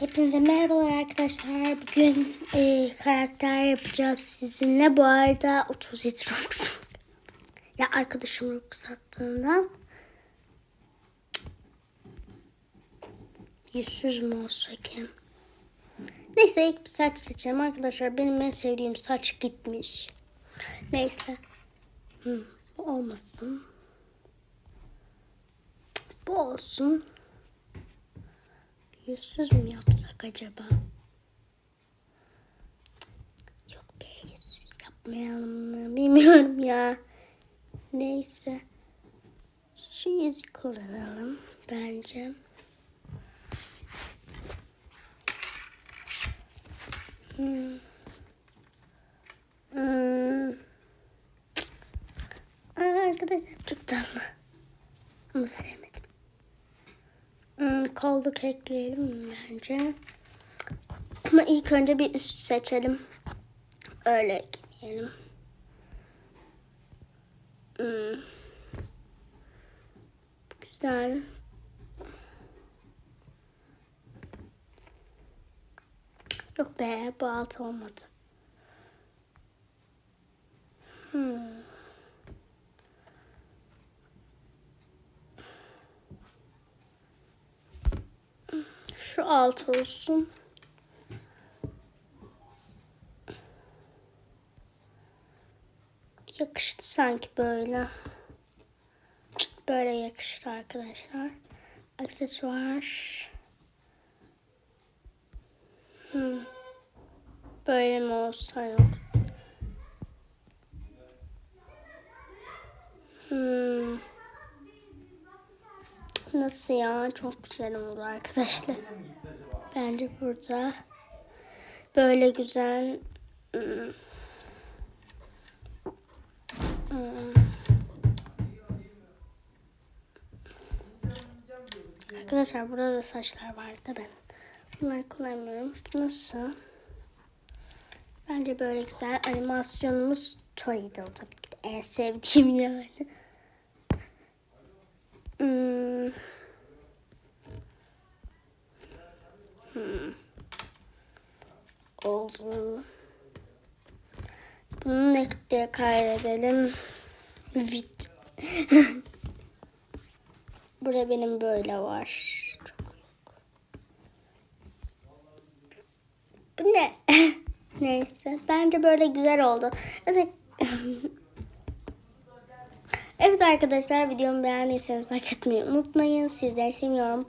Hepinize merhabalar arkadaşlar. Bugün e, karakter yapacağız sizinle. Bu arada 37 Robux. ya arkadaşım Robux attığından. Yüzsüz mü olsa? Neyse ilk bir saç seçelim arkadaşlar. Benim en sevdiğim saç gitmiş. Neyse. Hı, olmasın. Bu olsun. Yüzsüz mü yapsak acaba? Yok be yüzsüz yapmayalım mı? Bilmiyorum ya. Neyse. Şu yüzü kullanalım bence. Hmm. Hmm. Aa, arkadaşlar çok. Ama sevmedim. Kolluk ekleyelim bence. Ama ilk önce bir üst seçelim. Öyle giyelim. Hmm. Güzel. Yok be bu alt olmadı. Hmm. Şu alt olsun. Yakıştı sanki böyle. Böyle yakıştı arkadaşlar. Aksesuar. Hmm. Böyle mi olsa yok. Nasıl ya? Çok güzel oldu arkadaşlar. Bence burada böyle güzel hmm. Arkadaşlar burada da saçlar vardı ben. Bunları kullanmıyorum. Nasıl? Bence böyle güzel animasyonumuz Toydle tabii ki en sevdiğim yani. Hmm. Oldu. Bunu nekte kaydedelim. Vid. Burada benim böyle var. Bu ne? Neyse. Bence böyle güzel oldu. Evet. evet arkadaşlar videomu beğendiyseniz like atmayı unutmayın. Sizleri seviyorum.